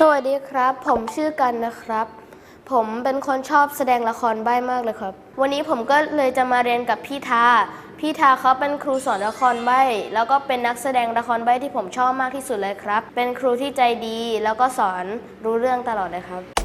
สวัสดีครับ ผมชื่อกันนะครับ ผมเป็นคนชอบแสดงละครใบ้มากเลยครับ วันนี้ผมก็เลยจะมาเรียนกับพี่ทา พี่ทาเขาเป็นครูสอนละครใบ้แล้วก็เป็นนักแสดงละครใบ้ที่ผมชอบมากที่สุดเลยครับ เป็นครูที่ใจดีแล้วก็สอนรู้เรื่องตลอดเลยครับ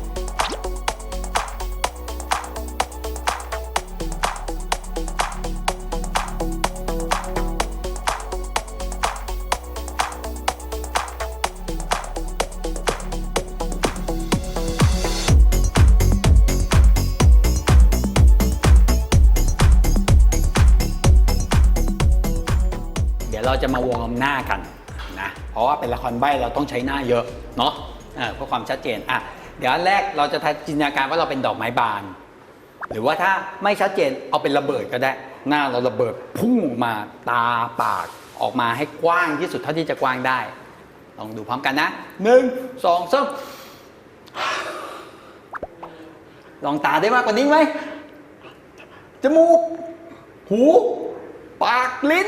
เราจะมาวอร์มหน้ากันนะเพราะว่าเป็นละครใบ้เราต้องใช้หน้าเยอะเนาะเพื่อความชัดเจนอะเดี๋ยวแรกเราจะจินตนาการว่าเราเป็นดอกไม้บาน หรือว่าถ้าไม่ชัดเจนเอาเป็นระเบิดก็ได้ หน้าเราระเบิดพุ่งออกมาตาปากออกมาให้กว้างที่สุดเท่าที่จะกว้างได้ ลองดูพร้อมกันนะหนึ่งสองสามลองตาได้มากกว่านี้ไหมจมูก หู ปาก ลิ้น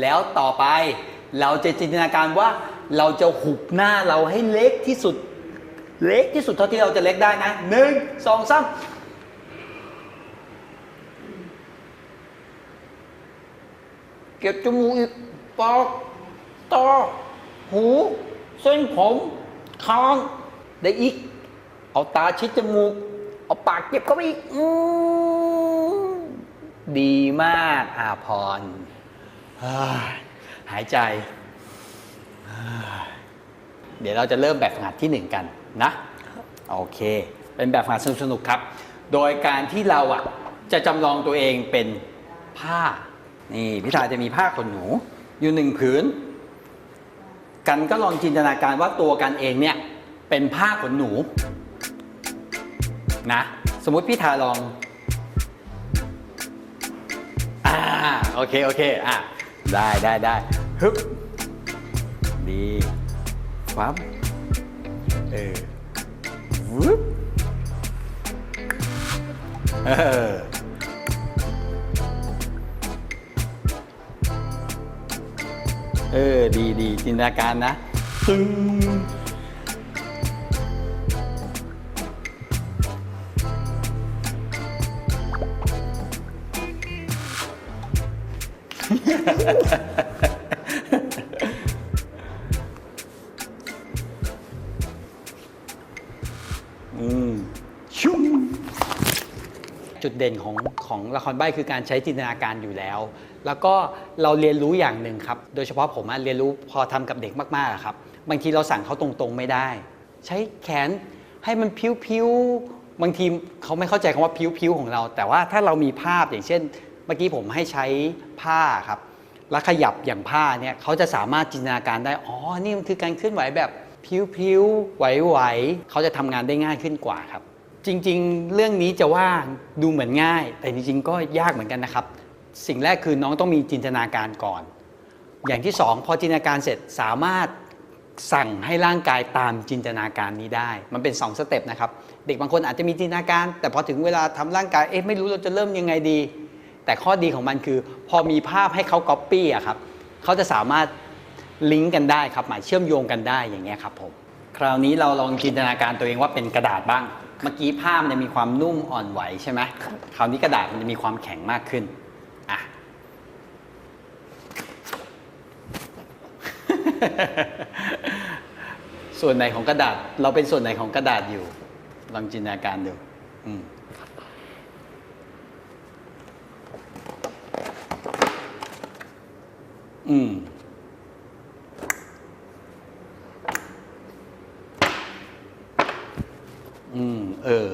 แล้วต่อไปเราจะจินตนาการว่าเราจะหุบหน้าเราให้เล็กที่สุด เล็กที่สุดเท่าที่เราจะเล็กได้นะหนึ่งสองสามเก็บจมูกอีกปากตาหู เส้นผมคางได้อีก เอาตาชิดจมูก เอาปากเก็บเข้าไปอีกอืม ดีมากอาพรหายใจเฮ้ยเดี๋ยวเราจะเริ่มแบบฝึกหัดที่หนึ่งกันนะ โอเค เป็นแบบฝึกหัดสนุกๆครับ โดยการที่เราอะจะจำลองตัวเองเป็นผ้า นี่พิธาจะมีผ้าขนหนู อยู่หนึ่งผืน กันก็ลองจินตนาการว่าตัวกันเองเนี่ยเป็นผ้าขนหนูนะ สมมุติพี่ทาลอง โอเค โอเค อะ ได้ได้ได้ฮึบดีฟับเออวึบเออเออ ดีดีจินตนาการนะ ตึง อืมชุ่มจุดเด่นของของละครใบ้คือการใช้จินตนาการอยู่แล้ว แล้วก็เราเรียนรู้อย่างหนึ่งครับ โดยเฉพาะผมอะเรียนรู้พอทำกับเด็กมากๆอะครับ บางทีเราสั่งเขาตรงๆไม่ได้ ใช้แขนให้มันพิ้วๆ บางทีเขาไม่เข้าใจคำว่าพิ้วๆของเรา แต่ว่าถ้าเรามีภาพอย่างเช่น เมื่อกี้ผมให้ใช้ผ้าครับ แล้วขยับอย่างผ้าเนี่ยเขาจะสามารถจินตนาการได้ อ๋อ นี่มันคือการเคลื่อนไหวแบบพิ้วๆไหวๆเขาจะทำงานได้ง่ายขึ้นกว่าครับ จริงๆ เรื่องนี้จะว่าดูเหมือนง่าย แต่จริงๆ ก็ยากเหมือนกันนะครับ สิ่งแรกคือน้องต้องมีจินตนาการก่อน อย่างที่สองพอจินตนาการเสร็จสามารถสั่งให้ร่างกายตามจินตนาการนี้ได้ มันเป็น 2 สเต็ปนะครับ เด็กบางคนอาจจะมีจินตนาการ แต่พอถึงเวลาทำร่างกาย เอ๊ะ ไม่รู้เราจะเริ่มยังไงดี แต่ข้อดีของมันคือ พอมีภาพให้เขาก๊อปปี้อะครับเขาจะสามารถลิงก์กันได้ครับหมายเชื่อมโยงกันได้อย่างเงี้ยครับผมคราวนี้เราลองจินตนาการตัวเองว่าเป็นกระดาษบ้าง เมื่อกี้ผ้ามันจะมีความนุ่มอ่อนไหวใช่ไหมคราวนี้กระดาษมันจะมีความแข็งมากขึ้นอะส่วนไหนของกระดาษ เราเป็นส่วนไหนของกระดาษอยู่ ลองจินตนาการดู อืม อืมอืมเออ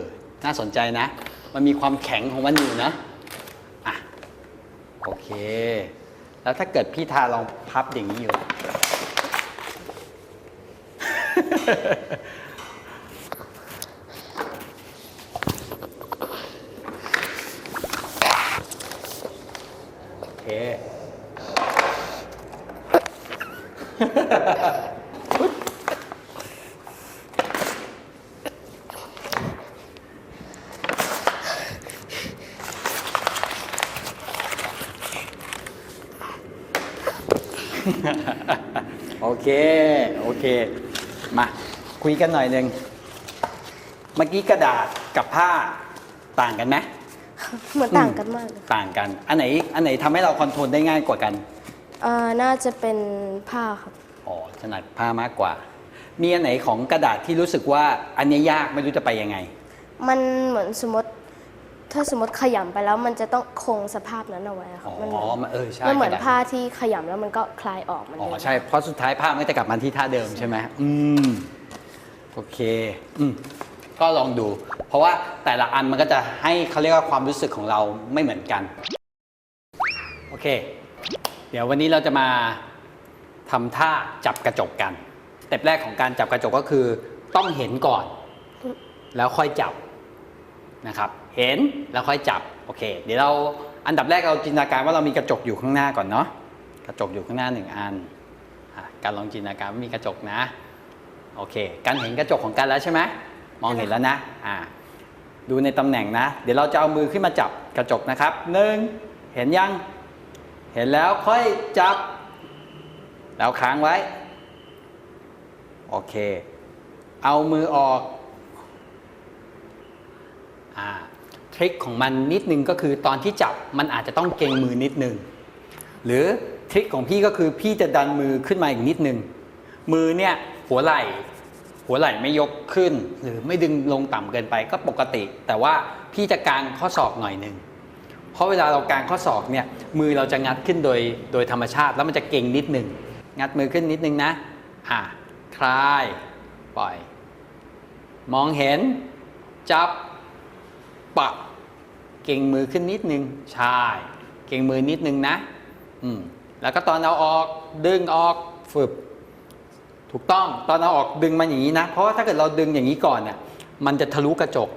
น่าสนใจนะ มันมีความแข็งของมันอยู่นะอะโอเค แล้วถ้าเกิดพี่ทาลองพับอย่างนี้อยู่ โอเค โอเคเค โอเค มาคุยกันหน่อยหนึ่งเมื่อกี้กระดาษกับผ้าต่างกันไหม เหมือนต่างกันมากเลย ต่างกัน อันไหน อันไหนทำให้เราคอนโทรลได้ง่ายกว่ากัน เอ่อน่าจะเป็นผ้าครับ อ๋อถนัดผ้ามากกว่า มีอันไหนของกระดาษที่รู้สึกว่าอันเนี้ยยากไม่รู้จะไปยังไง มันเหมือนสมมติ ถ้าสมมติขยำไปแล้วมันจะต้องคงสภาพนั้นเอาไว้อะคอ๋รัอบมันเหมือนมันเออใช่มันเหมือนกระดษผ้าที่ขยำแล้วมันก็คลายออกมันอ๋อ เอง ใช่ เพราะสุดท้ายผ้ามันก็จะกลับมาที่ท่าเดิมใช่ไหมอืม โอเค อืม ก็ลองดู เพราะว่าแต่ละอันมันก็จะให้เขาเรียกว่าความรู้สึกของเราไม่เหมือนกัน โอเค เดี๋ยววันนี้เราจะมาทำท่าจับกระจกกันสเต็ปแรกของการจับกระจกก็คือ ต้องเห็นก่อน แล้วค่อยจับนะครับ เห็นแล้วค่อยจับโอเค เดี๋ยวเราอันดับแรกเราจินตนาการว่าเรามีกระจกอยู่ข้างหน้าก่อนเนาะกระจกอยู่ข้างหน้าหนึ่งอันการลองจินตนาการว่ามีกระจกนะโอเค การเห็นกระจกของกันแล้วใช่ไหมมองเห็นแล้วนะอ่าดูในตำแหน่งนะ เดี๋ยวเราจะเอามือขึ้นมาจับกระจกนะครับหนึ่งเห็นยัง เห็นแล้วค่อยจับ แล้วค้างไว้ โอเค เอามือออกอ่าทริคของมันนิดนึงก็คือตอนที่จับมันอาจจะต้องเกรงมือนิดนึง หรือทริคของพี่ก็คือพี่จะดันมือขึ้นมาอีกนิดนึง มือเนี่ยหัวไหล่หัวไหล่ไม่ยกขึ้น หรือไม่ดึงลงต่ำเกินไปก็ปกติ แต่ว่าพี่จะกางข้อศอกหน่อยหนึ่ง เพราะเวลาเรากางข้อศอกเนี่ยมือเราจะงัดขึ้นโดยโดยธรรมชาติ แล้วมันจะเก่งนิดหนึ่งงัดมือขึ้นนิดนึงนะอะคลายปล่อย มองเห็น จับปะ เก่งมือขึ้นนิดนึงใช่เก่งมือนิดนึงนะอืมแล้วก็ตอนเอาออกดึงออกฝึบถูกต้องตอนเอาออกดึงมันอย่างนี้นะ เพราะว่าถ้าเกิดเราดึงอย่างนี้ก่อนเนี่ยมันจะทะลุกระจก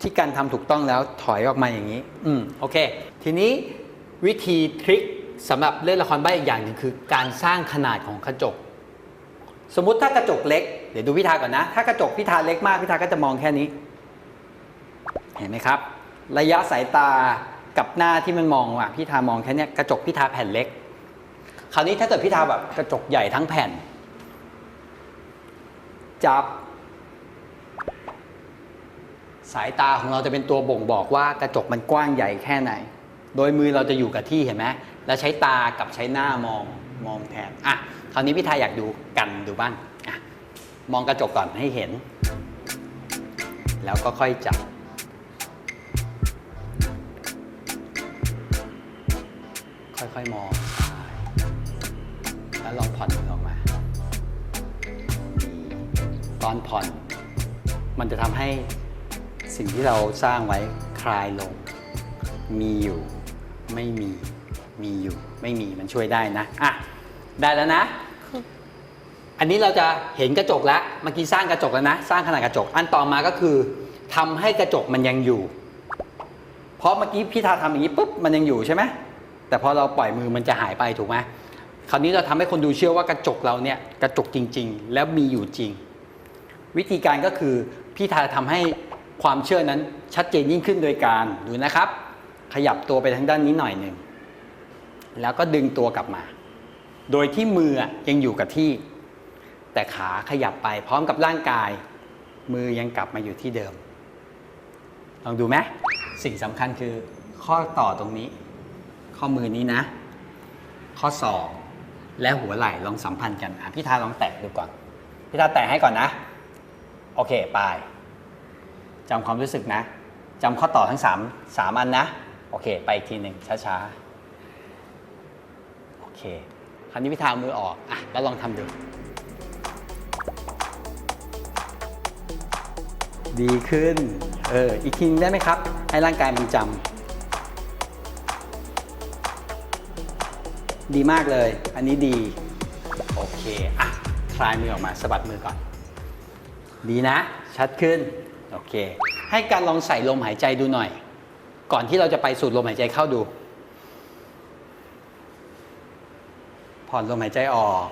ที่การทำถูกต้องแล้วถอยออกมาอย่างนี้ อืมโอเค ทีนี้วิธีทริคสำหรับเล่นละครใบ้อีกอย่างหนึ่งคือ การสร้างขนาดของกระจก สมมุติถ้ากระจกเล็ก เดี๋ยวดูพิธาก่อนนะ ถ้ากระจกพิธาเล็กมากพิธาก็จะมองแค่นี้ เห็นไหมครับ ระยะสายตากับหน้าที่มันมองอะพิธามองแค่นี้กระจกพิธาแผ่นเล็ก คราวนี้ถ้าเกิดพิธาแบบกระจกใหญ่ทั้งแผ่น จับ สายตาของเราจะเป็นตัวบ่งบอกว่ากระจกมันกว้างใหญ่แค่ไหน โดยมือเราจะอยู่กับที่เห็นไหมแล้วใช้ตากับใช้หน้ามองมองแทนอะคราวนี้พี่ทายอยากดูกันดูบ้างอะมองกระจกก่อนให้เห็น แล้วก็ค่อยจับค่อยๆมองแล้วลองผ่อนมือออกมา ตอนผ่อนมันจะทำให้ สิ่งที่เราสร้างไว้คลายลง มีอยู่ไม่มีมีอยู่ไม่มีมันช่วยได้นะอะได้แล้วนะ อันนี้เราจะเห็นกระจกแล้วเมื่อกี้สร้างกระจกแล้วนะ สร้างขนาดกระจก อันต่อมาก็คือทำให้กระจกมันยังอยู่ เพราะเมื่อกี้พี่ทาทำอย่างนี้ปุ๊บมันยังอยู่ใช่ไหมแต่พอเราปล่อยมือมันจะหายไปถูกไหมคราวนี้เราทำให้คนดูเชื่อว่ากระจกเราเนี่ยกระจกจริง ๆ แล้วมีอยู่จริง วิธีการก็คือพี่ทาทำให้ ความเชื่อนั้นชัดเจนยิ่งขึ้นโดยการดูนะครับ ขยับตัวไปทางด้านนี้หน่อยหนึ่งแล้วก็ดึงตัวกลับมา โดยที่มือยังอยู่กับที่ แต่ขาขยับไปพร้อมกับร่างกาย มือยังกลับมาอยู่ที่เดิม ลองดูไหมสิ่งสำคัญคือข้อต่อตรงนี้ ข้อมือนี้นะ ข้อศอกและหัวไหล่ลองสัมพันธ์กันพี่ทาลองแตะดูก่อนพี่ทาแตะให้ก่อนนะ โอเคไป จำความรู้สึกนะจำข้อต่อทั้ง3 3อันนะ โอเค ไปอีกทีหนึ่งช้าๆ โอเค คราวนี้พี่ทาเอามือออก อะ แล้วลองทำดู ดีขึ้น เออ อีกทีนึงได้ไหมครับ ให้ร่างกายมันจำ ดีมากเลย อันนี้ดี โอเค อะ คลายมือออกมาสะบัดมือก่อน ดีนะ ชัดขึ้น โอเค ให้การลองใส่ลมหายใจดูหน่อย ก่อนที่เราจะไปสูดลมหายใจเข้าดู ผ่อนลมหายใจออก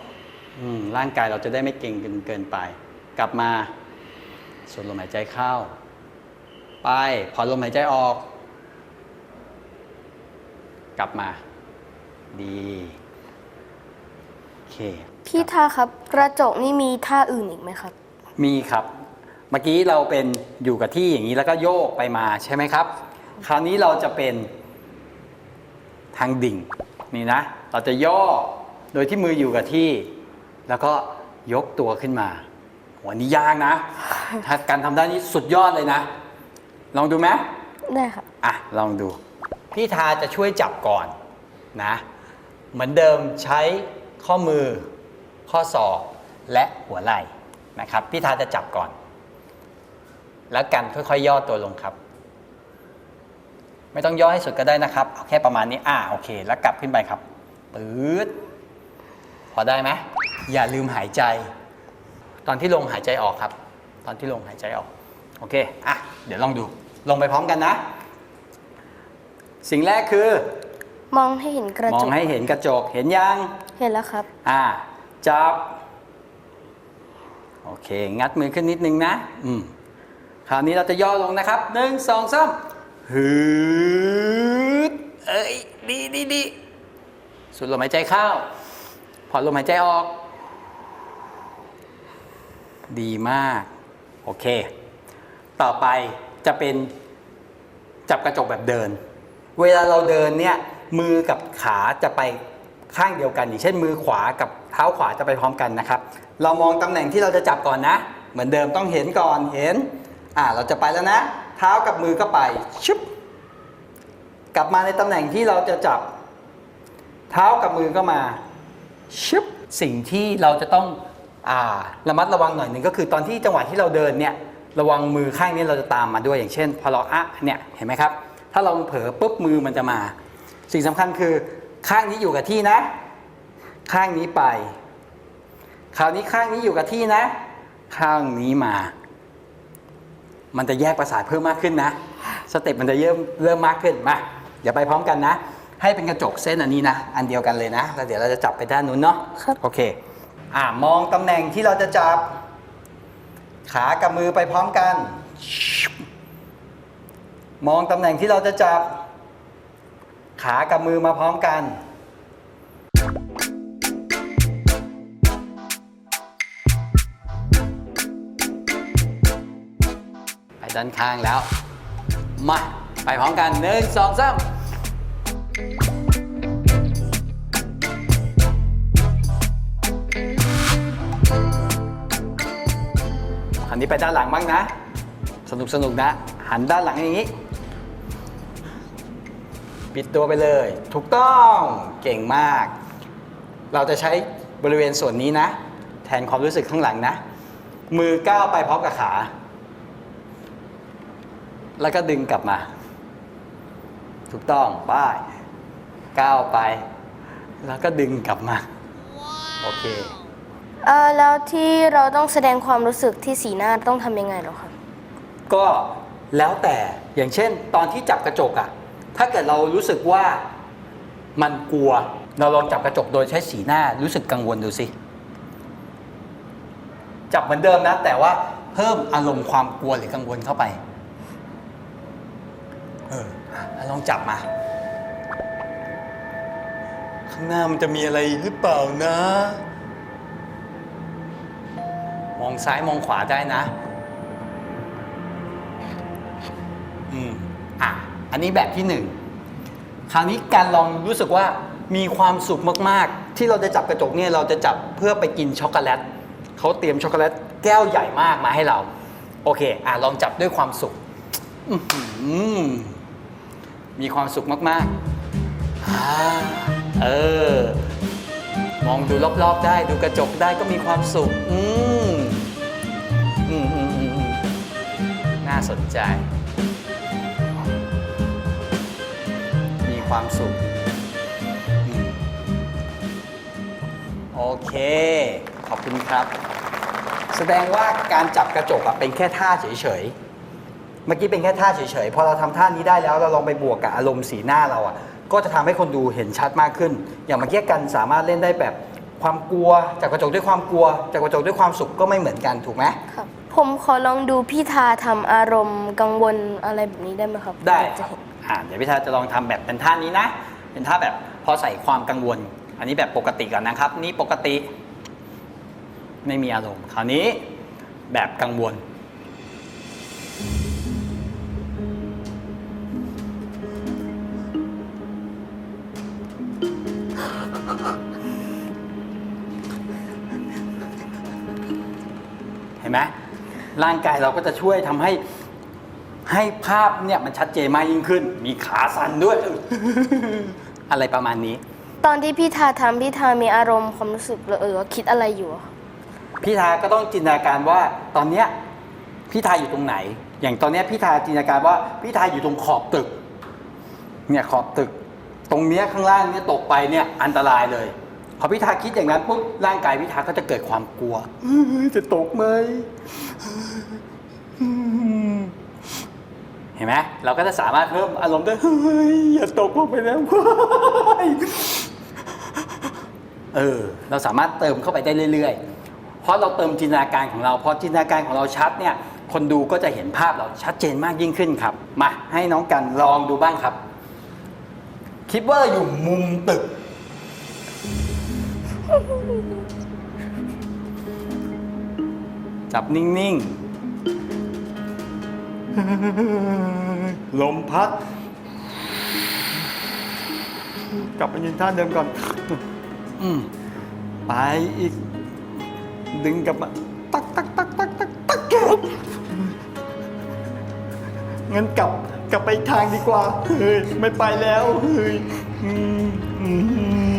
อมร่างกายเราจะได้ไม่เก่งเกินเกินไป กลับมาสูดลมหายใจเข้า ไป ผ่อนลมหายใจออก กลับมา ดีโอเค พี่ทาครับ กระจกนี่มีท่าอื่นอีกไหมครับ มีครับ เมื่อกี้เราเป็นอยู่กับที่อย่างนี้แล้วก็โยกไปมาใช่ไหมครับ คราวนี้เราจะเป็นทางดิ่งนี่นะ เราจะย่อโดยที่มืออยู่กับที่ แล้วก็ยกตัวขึ้นมาโหอันนี้ยากนะถ้าการทำได้นี้สุดยอดเลยนะ ลองดูไหมได้ครับอะลองดู พี่ทาจะช่วยจับก่อนนะ เหมือนเดิมใช้ข้อมือ ข้อศอกและหัวไหล่นะครับ พี่ทาจะจับก่อน แล้วกันค่อยๆย่อตัวลงครับ ไม่ต้องย่อให้สุดก็ได้นะครับเอาแค่ประมาณนี้ อ่าโอเค แล้วกลับขึ้นไปครับปื๊ดพอได้ไหมอย่าลืมหายใจ ตอนที่ลงหายใจออกครับ ตอนที่ลงหายใจออก โอเค อะ เดี๋ยวลองดู ลงไปพร้อมกันนะ สิ่งแรกคือ มองให้เห็นกระมอจงกให้เห็นกระจก เห็นยัง เห็นแล้วครับ อ่า จับ โอเค งัดมือขึ้นนิดนึงนะ อืม คราวนี้เราจะย่อลงนะครับหนึ่งสองสามฮึดเอ้ยดีดีดีสูดลมหายใจเข้าผ่อนลมหายใจออก ดีมาก โอเค ต่อไปจะเป็นจับกระจกแบบเดิน เวลาเราเดินเนี่ยมือกับขาจะไปข้างเดียวกันอย่างเช่น มือขวากับเท้าขวาจะไปพร้อมกันนะครับ เรามองตำแหน่งที่เราจะจับก่อนนะ เหมือนเดิมต้องเห็นก่อนเห็น อ่าเราจะไปแล้วนะ เท้ากับมือก็ไปชุบกลับมาในตำแหน่งที่เราจะจับ เท้ากับมือก็มาชึบสิ่งที่เราจะต้องอ่าระมัดระวังหน่อยหนึ่งก็คือตอนที่จังหวะที่เราเดินเนี่ยระวังมือข้างนี้เราจะตามมาด้วยอย่างเช่น พอเราอะเนี่ยเห็นไหมครับ ถ้าเราเผลอปุ๊บมือมันจะมา สิ่งสำคัญคือข้างนี้อยู่กับที่นะ ข้างนี้ไป คราวนี้ข้างนี้อยู่กับที่นะ ข้างนี้มา มันจะแยกประสาทเพิ่มมากขึ้นนะ สเต็ปมันจะเริ่มเริ่มมากขึ้นมาเดี๋ยวไปพร้อมกันนะ ให้เป็นกระจกเส้นอันนี้นะ อันเดียวกันเลยนะ แล้วเดี๋ยวเราจะจับไปด้านนู้นเนาะครับโอเค อ่ามองตำแหน่งที่เราจะจับ ขากับมือไปพร้อมกัน มองตำแหน่งที่เราจะจับ ขากับมือมาพร้อมกัน ด้านข้างแล้ว มา ไปพร้อมกันหนึ่งสองสามอันนี้ไปด้านหลังบ้างนะ สนุกสนุกนะ หันด้านหลังอย่างนี้ ปิดตัวไปเลย ถูกต้องเก่งมาก เราจะใช้บริเวณส่วนนี้นะ แทนความรู้สึกข้างหลังนะ มือก้าวไปพร้อมกับขา แล้วก็ดึงกลับมา ถูกต้องป้ายก้าวไป แล้วก็ดึงกลับมา โอเค เออแล้วที่เราต้องแสดงความรู้สึกที่สีหน้าต้องทำยังไงเหรอครับ ก็แล้วแต่อย่างเช่น ตอนที่จับกระจกอะถ้าเกิดเรารู้สึกว่ามันกลัว เราลองจับกระจกโดยใช้สีหน้ารู้สึกกังวลดูสิ จับเหมือนเดิมนะ แต่ว่าเพิ่มอารมณ์ความกลัวหรือกังวลเข้าไป เอออะลองจับมา ข้างหน้ามันจะมีอะไรหรือเปล่านะ มองซ้ายมองขวาได้นะ อืมอะ อันนี้แบบที่หนึ่ง คราวนี้การลองรู้สึกว่ามีความสุขมากๆ ที่เราจะจับกระจกเนี่ยเราจะจับเพื่อไปกินช็อกโกแลตเขาเตรียมช็อกโกแลตแก้วใหญ่มากมาให้เรา โอเค อะลองจับด้วยความสุข อื้อหือ มีความสุขมากๆอ่าเออ มองดูรอบๆได้ดูกระจกได้ก็มีความสุข อืมอืมอืมอืมน่าสนใจ มีความสุข โอเค ขอบคุณครับ แสดงว่าการจับกระจกอะเป็นแค่ท่าเฉยๆ เมื่อกี้เป็นแค่ท่าเฉยๆ พอเราทำท่านี้ได้แล้วเราลองไปบวกกับอารมณ์สีหน้าเราอะก็จะทำให้คนดูเห็นชัดมากขึ้น อย่างเมื่อกี้กันสามารถเล่นได้แบบความกลัว จากกระจกด้วยความกลัว จากกระจกด้วยความสุขก็ไม่เหมือนกันถูกไหมครับผมขอลองดูพี่ทาทำอารมณ์กังวลอะไรแบบนี้ได้ไหมครับ ได้อยากคจะรับเห็นอ่าเดี๋ยวพี่ทาจะลองทำแบบเป็นท่านี้นะ เป็นท่าแบบพอใส่ความกังวล อันนี้แบบปกติก่อนนะครับ นี่ปกติ ไม่มีอารมณ์ คราวนี้แบบกังวล ไหมร่างกายเราก็จะช่วยทำให้ให้ภาพเนี่ยมันชัดเจนมากยิ่งขึ้น มีขาสั่นด้วย อะไรประมาณนี้ ตอนที่พี่ทาทำพี่ทามีอารมณ์ความรู้สึกเออว่าคิดอะไรอยู่อะพี่ทาก็ต้องจินตนาการว่าตอนเนี้ยพี่ทาอยู่ตรงไหน อย่างตอนเนี้ยพี่ทาจินตนาการว่าพี่ทาอยู่ตรงขอบตึก เนี่ยขอบตึก ตรงเนี้ยข้างล่างเนี่ยตกไปเนี่ยอันตรายเลย พอพี่ทาคิดอย่างนั้นปุ๊บร่างกายพี่ทาก็จะเกิดความกลัวจะตกไหมเห็นไหมเราก็จะสามารถเพิ่มอารมณ์ได้เฮ้ยอย่าตกลงไปแล้วเว้ยเออเราสามารถเติมเข้าไปได้เรื่อยๆ เพราะเราเติมจินตนาการของเราพอจินตนาการของเราชัดเนี่ย คนดูก็จะเห็นภาพเราชัดเจนมากยิ่งขึ้นครับ มาให้น้องกันลองดูบ้างครับ คิดว่าอยู่มุมตึก จับนิ่ง ๆ ลมพัด กลับไปยืนท่าเดิมก่อนอืมไปอีก ดึงกลับมา ตักตักตักตักตักตักแกงั้นกลับกลับไปอีกทางดีกว่า เฮ้ย ไม่ไปแล้ว เฮ้ย อืมอืม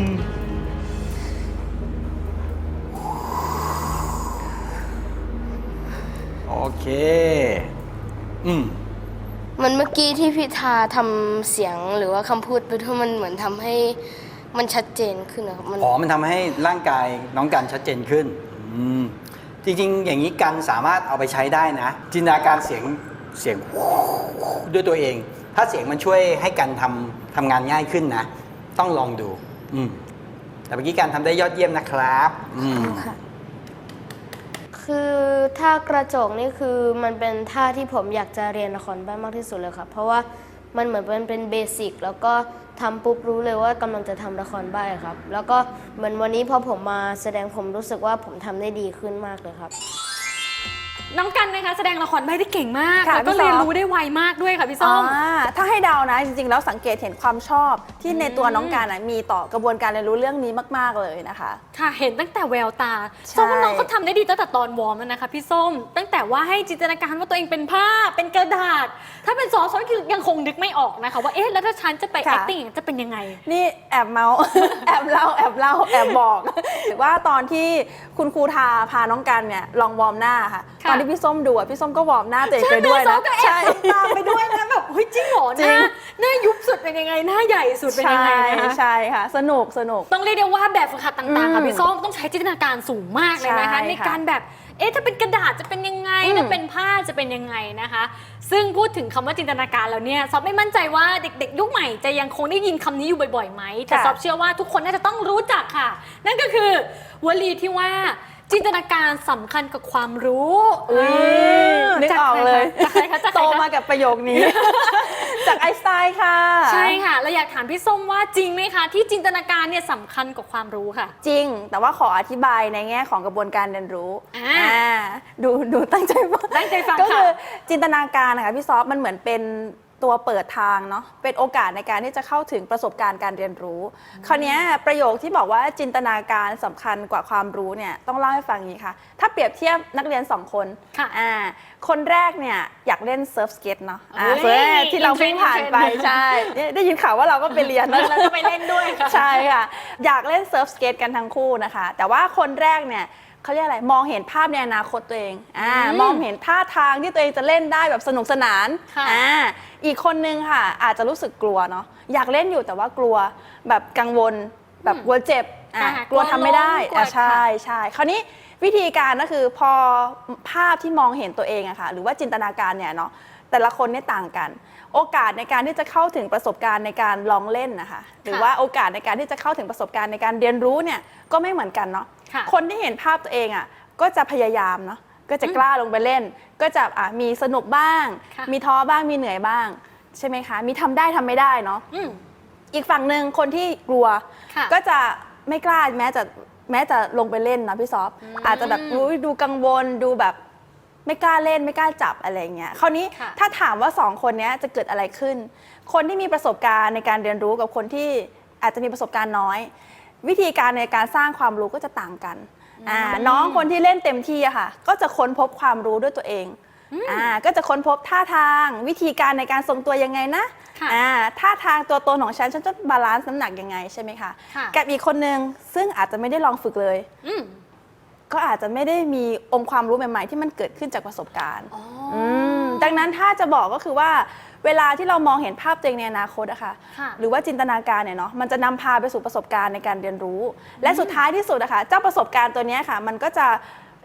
อเคอืม มันเมื่อกี้ที่พี่ทาทำเสียงหรือว่าคำพูดไปด้วยมันเหมือนทำให้มันชัดเจนขึ้นนะครับมัน อ๋อ มันทำให้ร่างกายน้องกันชัดเจนขึ้น อืม จริงๆ อย่างนี้กันสามารถเอาไปใช้ได้นะ จินตนาการเสียงเสียง ด้วยตัวเอง ถ้าเสียงมันช่วยให้กันทำทำงานง่ายขึ้นนะ ต้องลองดู อืม แต่เมื่อกี้การทำได้ยอดเยี่ยมนะครับ อืมคื คือท่ากระจกนี่คือมันเป็นท่าที่ผมอยากจะเรียนละครใบ้มากที่สุดเลยครับเพราะว่ามันเหมือนเป็นเป็นเบสิกแล้วก็ทำปุ๊บรู้เลยว่ากำลังจะทำละครใบ้ครับ แล้วก็เหมือนวันนี้พอผมมาแสดงผมรู้สึกว่าผมทำได้ดีขึ้นมากเลยครับ น้องกันนะคะแสดงละครใบ้ได้เก่งมากค่ะแล้วก็พี่เรียนซอฟรู้ได้ไวมากด้วยค่ะพี่ส้ม อ่าถ้าให้เดานะ จริงๆ แล้วสังเกตเห็นความชอบที่ในตัวน้องการนะมีต่อกระบวนการเรียนรู้เรื่องนี้มาก ๆ เลยนะคะ ค่ะเห็นตั้งแต่แววตาใช่ ส้มว่าน้องเขาทำได้ดีตั้งแต่ตอนวอร์มแล้วนะคะพี่ส้ม ตั้งแต่ว่าให้จินตนาการว่าตัวเองเป็นผ้าเป็นกระดาษ ถ้าเป็นซอสซอสคือยังคงนึกไม่ออกนะคะ ว่าเอ๊ะแล้วถ้าฉันจะไป acting อย่างนั้นจะเป็นยังไง นี่แอบเมาส์ แอบเล่าแอบเล่าแอบบอกหรือว่าตอนที่คุณครูทาพาน้องกันเนี่ยลองวอร์มหน้าค่ะ ค่ะ ตอนที่พี่ส้มดูอะพี่ส้มก็วอร์มหน้าตัวเองใช่ไปไหมด้วยซอนะสก็แอบทำตามไปด้วยนะแบบเฮ้ยจริงเหรอจริหน้างหน้ายุบสุดเป็นยังไงหน้าใหญ่สุดเป็นยังไงใช่นะคะใช่ค่ะ สนุกสนุกต้องเรียกได้ว่าแบบฝึกหัดต่างๆค่ะอืมพี่ส้มต้องใช้จินตนาการสูงมากเลยนะคะใช่ในการแบบเอ๊ะถ้าเป็นกระดาษจะเป็นยังไงอืมถ้าเป็นผ้าจะเป็นยังไงนะคะ ซึ่งพูดถึงคำว่าจินตนาการแล้วเนี่ยซอฟไม่มั่นใจว่าเด็กๆ ยุคใหม่จะยังคงได้ยินคำนี้อยู่บ่อยๆไหมแต่ค่ะซอฟเชื่อว่าทุกคนน่าจะต้องรู้จักค่ะ นั่นก็คือวลีที่ว่า จินตนาการสำคัญกับความรู้อุ๊ยนึกออกเลย จากใครคะจากใคโตรคะมากับประโยคนี้ จากไอน์สไตน์ค่ะ ใช่ค่ะเราอยากถามพี่ส้มว่าจริงไหมคะ ที่จินตนาการเนี่ยสำคัญกว่าความรู้ค่ะ จริง แต่ว่าขออธิบายในแง่ของกระบวนการเรียนรู้อ่าอ่าดูดูตั้งใจฟังตั้งใจฟังก็คือค่ะจินตนาการนะคะพี่ซอฟมันเหมือนเป็น ตัวเปิดทางเนาะเป็นโอกาสในการที่จะเข้าถึงประสบการณ์การเรียนรู้ คราวเนี้ยประโยคที่บอกว่าจินตนาการสำคัญกว่าความรู้เนี่ยต้องเล่าให้ฟังอย่างนี้ค่ะ ถ้าเปรียบเทียบนักเรียนสองคนค่ะอ่าคนแรกเนี่ยอยากเล่นเซิร์ฟสเก็ตเนาะอ่าเฮ้ยเฟิร์สที่เราเพิ่งผ่านไปอินเทรนด์ใช่ได้ได้ยินข่าวว่าเราก็ไปเรียนแล้วเราก็ไปเล่นด้วยค่ะใช่ค่ะอยากเล่นเซิร์ฟสเก็ตกันทั้งคู่นะคะ แต่ว่าคนแรกเนี่ย เขาเรียกอะไรมองเห็นภาพในอนาคตตัวเองอ่าอืมมองเห็นท่าทางที่ตัวเองจะเล่นได้แบบสนุกสนานค่ะ อ่าอีกคนนึงค่ะ อาจจะรู้สึกกลัวเนาะอยากเล่นอยู่แต่ว่ากลัวแบบกังวลแบบกลัวเจ็บอะอ่ากลัวทำไม่ได้กลัวล้มอะกลัวใช่ใช่คราวนี้วิธีการก็คือพอภาพที่มองเห็นตัวเองอะค่ะหรือว่าจินตนาการเนี่ยเนาะ แต่ละคนเนี่ยต่างกัน โอกาสในการที่จะเข้าถึงประสบการณ์ในการลองเล่นนะคะ หรือว่าโอกาสในการที่จะเข้าถึงประสบการณ์ในการเรียนรู้เนี่ยก็ไม่เหมือนกันเนาะค่ะ คนที่เห็นภาพตัวเองอะก็จะพยายามเนาะก็จะกล้าลงไปเล่น ก็จะอะมีสนุกบ้าง ค่ะ มีท้อบ้างมีเหนื่อยบ้าง ใช่ไหมคะ มีทำได้ทำไม่ได้เนาะ อืม อีกฝั่งหนึ่งคนที่กลัว ค่ะก็จะไม่กล้าแม้จะแม้จะลงไปเล่นนะพี่ซอฟอาจจะแบบอุ๊ยดูกังวลดูแบบ ไม่กล้าเล่นไม่กล้าจับอะไรเงี้ยคราวนี้ค่ะถ้าถามว่าสองคนเนี้ยจะเกิดอะไรขึ้น คนที่มีประสบการณ์ในการเรียนรู้กับคนที่อาจจะมีประสบการณ์น้อย วิธีการในการสร้างความรู้ก็จะต่างกันอ่าน้องคนที่เล่นเต็มที่อะค่ะ ก็จะค้นพบความรู้ด้วยตัวเองอ่าก็จะค้นพบท่าทางวิธีการในการทรงตัวยังไงนะค่ะ อ่าท่าทางตัวตนของฉันฉันจะบาลานซ์น้ำหนักยังไงใช่ไหมคะ ค่ะกับอีกคนนึงซึ่งอาจจะไม่ได้ลองฝึกเลย อืม ก็อาจจะไม่ได้มีองค์ความรู้ใหม่ๆ ที่มันเกิดขึ้นจากประสบการณ์อ๋อมดังนั้นถ้าจะบอกก็คือว่าเวลาที่เรามองเห็นภาพตัวเองในอนาคตอะค่ะ ค่ะหรือว่าจินตนาการเนี่ยเนาะมันจะนำพาไปสู่ประสบการณ์ในการเรียนรู้ และสุดท้ายที่สุดอะค่ะเจ้าประสบการณ์ตัวเนี้ยค่ะ มันก็จะ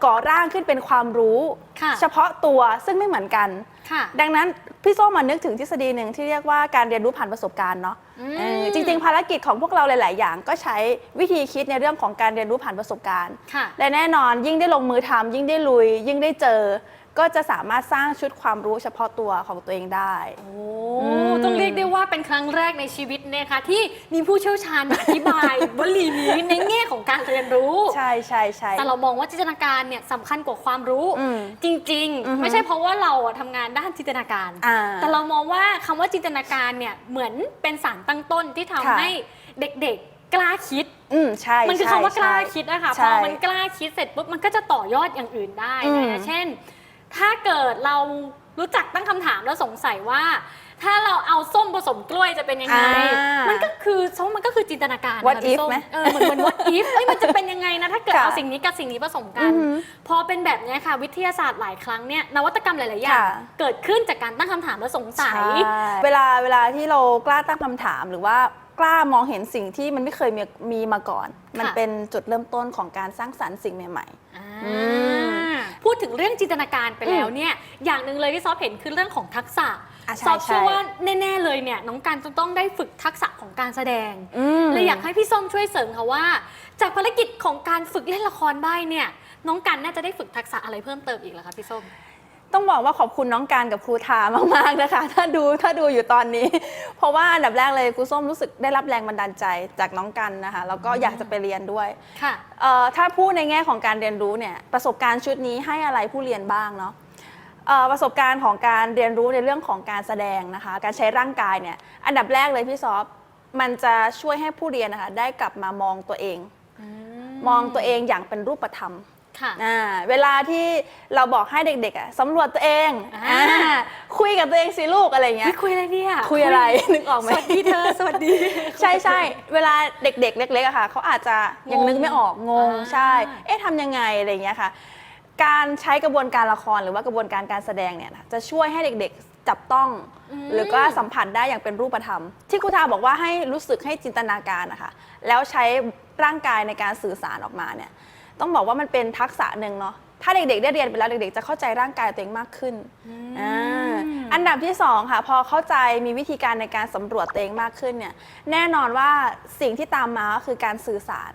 ก่อร่างขึ้นเป็นความรู้ ค่ะ เฉพาะตัวซึ่งไม่เหมือนกัน ค่ะ ดังนั้น พี่ส้มมานึกถึงทฤษฎีหนึ่งที่เรียกว่าการเรียนรู้ผ่านประสบการณ์เนาะอืมเออจริง ๆ ภารกิจของพวกเราหลาย ๆ อย่าง ก็ใช้วิธีคิดในเรื่องของการเรียนรู้ผ่านประสบการณ์ ค่ะ และแน่นอนยิ่งได้ลงมือทำยิ่งได้ลุย ยิ่งได้เจอ ก็จะสามารถสร้างชุดความรู้เฉพาะตัวของตัวเองได้ โอ้อืมต้องเรียกได้ว่าเป็นครั้งแรกในชีวิตนะคะที่มีผู้เชี่ยวชาญมาอธิบาย วลีนี้ในแง่ของการเรียนรู้ ใช่ใช่ใช่ แต่เรามองว่าจินตนาการเนี่ยสำคัญกว่าความรู้อืมจริง อือฮึๆ ไม่ใช่เพราะว่าเราอะทำงานด้านจินตนาการ อ่าแต่เรามองว่าคำว่าจินตนาการเนี่ยเหมือนเป็นสารตั้งต้นที่ทำค่ะ ให้เด็กๆกล้าคิด อืมใช่มันคือใช่คำว่ากล้าใช่ คิดนะคะพใช่อมันกล้าคิดเสร็จปุ๊บมันก็จะต่อยอดอย่างอื่นได้นะอืคะมเช่น ถ้าเกิดเรารู้จักตั้งคำถามแล้วสงสัยว่า ถ้าเราเอาส้มผสมกล้วยจะเป็นยังไง อ่ามัมันก็คือส้มมันก็คือจินตนาการ What นะคะพี่ if ส้มไหมเออเหมือนเหมือน what if เอ้ยมันจะเป็นยังไงนะ ถ้าเกิดค่ะเอาสิ่งนี้กับสิ่งนี้ผสมกัน อือหือพอเป็นแบบเนี้ยค่ะ วิทยาศาสตร์หลายครั้งเนี่ยนวัตกรรมหลาย ๆ อย่าง ค่ะ เกิดขึ้นจากการตั้งคำถามและสงสัยใช่เวลาเวลาที่เรากล้าตั้งคำถามหรือว่ากล้ามองเห็นสิ่งที่มันไม่เคยมีมีมาก่อน มันเป็นจุดเริ่มต้นของการสร้างสรรค์สิ่งใหม่ อ่าอืม พูดถึงเรื่องจินตนาการไปแล้วอืมเนี่ยอย่างหนึ่งเลยที่ซอฟเห็นคือเรื่องของทักษะอะใช่ซอฟเชื่อใช่ว่าแน่ ๆ เลยเนี่ยน้องการจะต้องได้ฝึกทักษะของการแสดงๆอืมเลยอยากให้พี่ส้มช่วยเสริมค่ะว่า จากภารกิจของการฝึกเล่นละครใบ้เนี่ยน้องกันน่าจะได้ฝึกทักษะอะไรเพิ่มเติมอีกเหรอคะพี่ส้ม ต้องบอกว่าขอบคุณน้องการกับครูทามากๆนะคะ ถ้าดูถ้าดูอยู่ตอนนี้ เพราะว่าอันดับแรกเลยครูส้มรู้สึกได้รับแรงบันดาลใจจากน้องกันนะคะแล้วก็อยากจะไปเรียนด้วยค่ะเอ่อถ้าพูดในแง่ของการเรียนรู้เนี่ยประสบการณ์ชุดนี้ให้อะไรผู้เรียนบ้างเนาะเอ่อประสบการณ์ของการเรียนรู้ในเรื่องของการแสดงนะคะ การใช้ร่างกายเนี่ยอันดับแรกเลยพี่ซอฟมันจะช่วยให้ผู้เรียนนะคะได้กลับมามองตัวเอง มองตัวเองอย่างเป็นรูปธรรม ค่ะอ่าเวลาที่เราบอกให้เด็กๆอะสำรวจตัวเองอ่าอ่าคุยกับตัวเองสิลูกอะไรอย่างเงี้วิยคุยอะไรเนี่ยคุยอะไรนึกออกไหมสวัสดีเธอสวัสดี ใช่ใช่เวลาเด็กๆ เล็กๆอะค่ะเขาอาจจะยังนึกไม่ออกงงอ่าใช่ เอ๊ะทำยังไงอะไรอย่างเงี้ยค่ะ การใช้กระบวนการละครหรือว่ากระบวนการการแสดงเนี่ยนะจะช่วยให้เด็กๆจับต้อง หรือก็สัมผัสได้อย่างเป็นรูปธรรม ที่ครูทาบอกว่าให้รู้สึกให้จินตนาการนะคะแล้วใช้ร่างกายในการสื่อสารออกมาเนี่ย ต้องบอกว่ามันเป็นทักษะหนึ่งเนาะถ้าเด็กๆ ได้เรียนไปแล้วเด็กๆ จะเข้าใจร่างกายตัวเองมากขึ้นอ่าอันดับที่สองค่ะพอเข้าใจมีวิธีการในการสำรวจตัวเองมากขึ้นเนี่ยแน่นอนว่าสิ่งที่ตามมาก็คือการสื่อสาร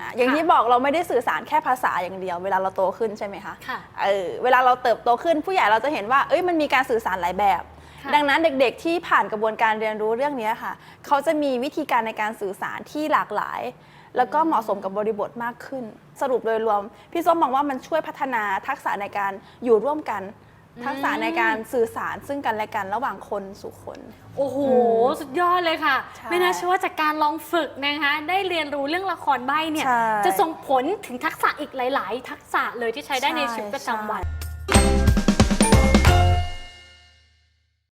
อะอย่างที่บอกเราไม่ได้สื่อสารแค่ภาษาอย่างเดียว เวลาเราโตขึ้นใช่ไหมคะค่ะเออเวลาเราเติบโตขึ้นผู้ใหญ่เราจะเห็นว่าเอ้ยมันมีการสื่อสารหลายแบบค่ะดังนั้นเด็กๆ ที่ผ่านกระบวนการเรียนรู้เรื่องนี้ค่ะ เขาจะมีวิธีการในการสื่อสารที่หลากหลาย แล้วก็เหมาะสมกับบริบทมากขึ้นสรุปโดยรวม พี่ส้มมองว่ามันช่วยพัฒนาทักษะในการอยู่ร่วมกัน ทักษะในการสื่อสารซึ่งกันและกันระหว่างคนสู่คน โอ้โหอืมสุดยอดเลยค่ะ ใช่ไม่น่าเชื่อว่าจากการลองฝึกนะคะได้เรียนรู้เรื่องละครใบ้เนี่ย ใช่ จะส่งผลถึงทักษะอีกหลาย ๆ ทักษะเลยที่ใช้ได้ในชีวิตประจำวัน ใช่